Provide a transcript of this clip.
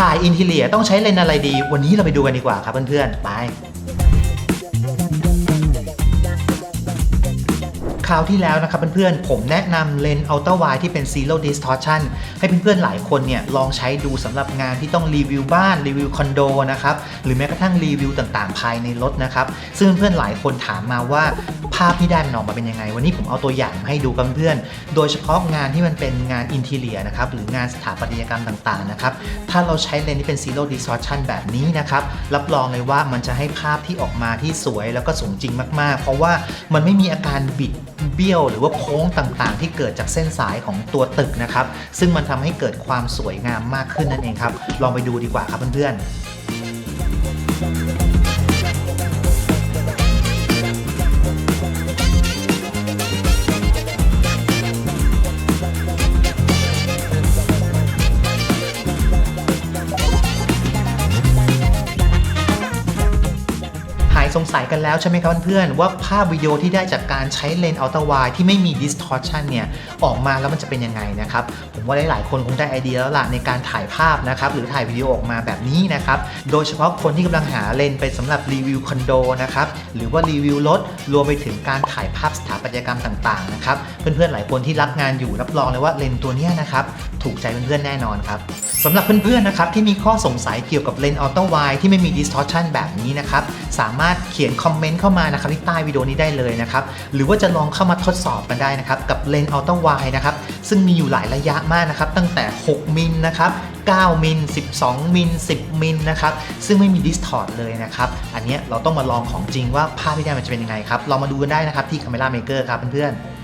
ถ่ายอินทีเลียต้องใช้เลนส์อะไรดี วันนี้เราไปดูกันดีกว่าครับเพื่อนๆไป ราวที่แล้วนะครับเพื่อนๆ ผมแนะนำเลนส์ Ultra Wide ที่เป็น Zero Distortion ให้เพื่อนๆ หลายคนเนี่ยลองใช้ดูสำหรับงานที่ต้องรีวิวบ้านรีวิวคอนโดนะครับ หรือแม้กระทั่งรีวิวต่างๆ ภายในรถนะครับ ซึ่งเพื่อนๆ หลายคนถามมาว่าภาพที่ได้มันออกมาเป็นยังไง วันนี้ผมเอาตัวอย่างมาให้ดูกับเพื่อนๆ โดยเฉพาะงานที่มันเป็นงานอินทีเลียนะครับหรืองานสถาปัตยกรรมต่างๆ นะครับ ถ้าเราใช้เลนส์ที่เป็น Zero Distortion แบบนี้นะครับ รับรองเลยว่ามันจะให้ภาพที่ออกมาที่สวยแล้วก็สมจริงมากๆ เพราะว่ามันไม่มีอาการบิดเบี้ยวหรือว่าโค้งต่างๆ ที่เกิดจากเส้นสายของตัวตึกนะครับ ซึ่งมันทำให้เกิดความสวยงามมากขึ้นนั่นเองครับ ลองไปดูดีกว่าครับเพื่อนๆ สงสัยกันแล้วใช่ไหมครับเพื่อนๆว่าภาพวิดีโอที่ได้จากการใช้เลนส์ Ultra Wide ที่ไม่มี distortion เนี่ยออกมาแล้วมันจะเป็นยังไงนะครับผมว่าหลายๆคนคงได้ไอเดียแล้วล่ะในการถ่ายภาพนะครับหรือถ่ายวิดีโอออกมาแบบนี้นะครับโดยเฉพาะคนที่กำลังหาเลนส์ไปสำหรับรีวิวคอนโดนะครับหรือว่ารีวิวรถรวมไปถึงการถ่ายภาพสถาปัตยกรรมต่างๆนะครับเพื่อนๆหลายคนที่รับงานอยู่รับรองเลยว่าเลนส์ตัวนี้นะครับถูกใจเพื่อนๆแน่นอนครับสำหรับเพื่อนๆนะครับที่มีข้อสงสัยเกี่ยวกับเลนส์ Ultra Wide ที่ไม่มี distortion แบบนี้นะครับสามารถเขียนคอมเมนต์เข้ามานะครับที่ใต้วิดีโอนี้ได้เลยนะครับ หรือว่าจะลองเข้ามาทดสอบกันได้นะครับ กับเลนส์ Ultra Wide นะครับ ซึ่งมีอยู่หลายระยะมากนะครับ ตั้งแต่ 6 มิลนะครับ9มิล 12 มิล 10 มิลนะครับ ซึ่งไม่มีดิสทอร์เลยนะครับ อันนี้เราต้องมาลองของจริงว่าภาพที่ได้มันจะเป็นยังไงครับ เรามาดูกันได้นะครับที่ Camera Maker ครับเพื่อนๆ